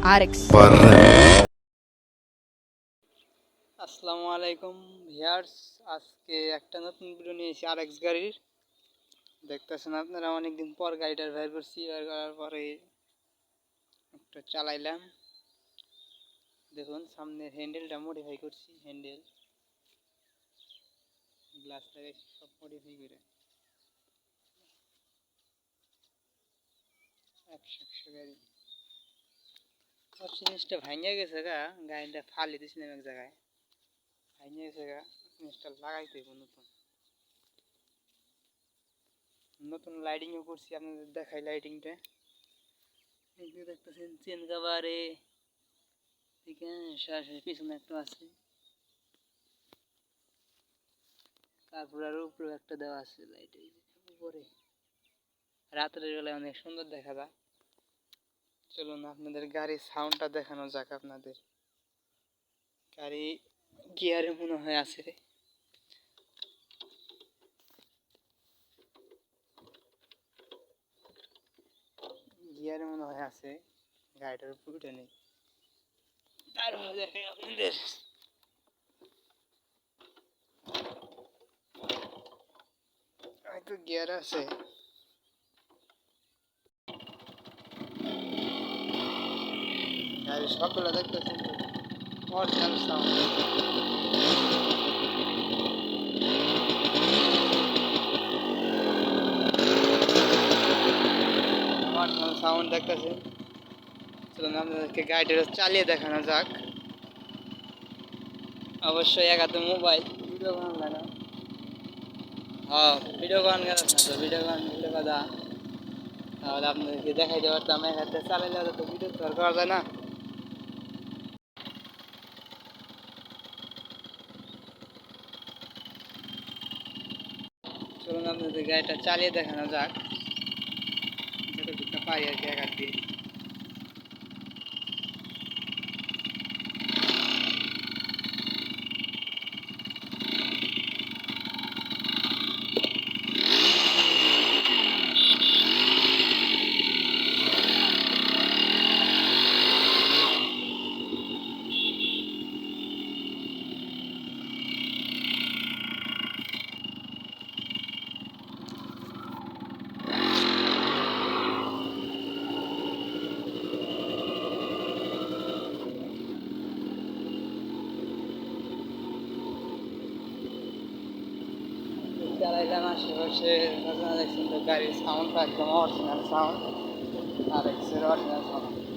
RX. আসসালামু আলাইকুম viewers আজকে একটা নতুন ভিডিও নিয়েছি আর এক্স গাড়ির। দেখতেছেন আপনারা অনেকদিন পর গাড়িটার বের করছি বের করার পরে একটা চালাইলাম। দেখুন সামনের হ্যান্ডেলটা মডিফাই করছি হ্যান্ডেল গ্লাস লাগাইছি সব মডিফাই করে। একশো একশো গাড়ি। জিনিসটা ভাঙিয়ে গেছে গা, গাড়িটা ফালি দিয়েছিলাম এক জায়গায়। ভাঙিয়ে গেছে গা, জিনিসটা লাগাইতে নতুন। নতুন লাইটিংও করছি, আপনাদের দেখাই লাইটিংটা যে দেখতেছেন, চেন কাবারে ঠিক আছে সরাসরি পিছনে একটা আছে। তারপর আর উপরে একটা দেওয়া আছে লাইট উপরে। রাতের বেলায় অনেক সুন্দর দেখা যায়। চলুন আপনাদের গাড়ির সাউন্ডটা দেখানো যাক আপনাদের। গাড়ি গিয়ারে মনে হয় আছে রে। গিয়ারে মনে হয় আছে, গাড়িটার উপর উঠে নেই। তারপরে দেখে আপনাদের হয়তো গিয়ার আছে। গাড়ির শব্দটা দেখতেছেন অরিজিনাল সাউন্ড অরিজিনাল সাউন্ড দেখতেছেন। চলুন আপনাদেরকে গাড়িটা চালিয়ে দেখানো যাক। অবশ্যই এক হাতে মোবাইল। ভিডিও গান লাগা হ্যাঁ ভিডিও গান গেল তো ভিডিও গান ভিডিও কথা। তাহলে আপনাদেরকে দেখাইতে পারতাম এক হাতে চালাইলে তো ভিডিও তো আর করা যায় না। চলুন আপনাদের গাড়িটা চালিয়ে দেখানো যাক। যতটুকু পারি আর কি এক হাত দিয়ে। চালাইলাম আশেপাশে দেখছেন তো গাড়ির সাউন্ডটা একদম অরিজিনাল সাউন্ড আর এক্সের অরিজিনাল সাউন্ড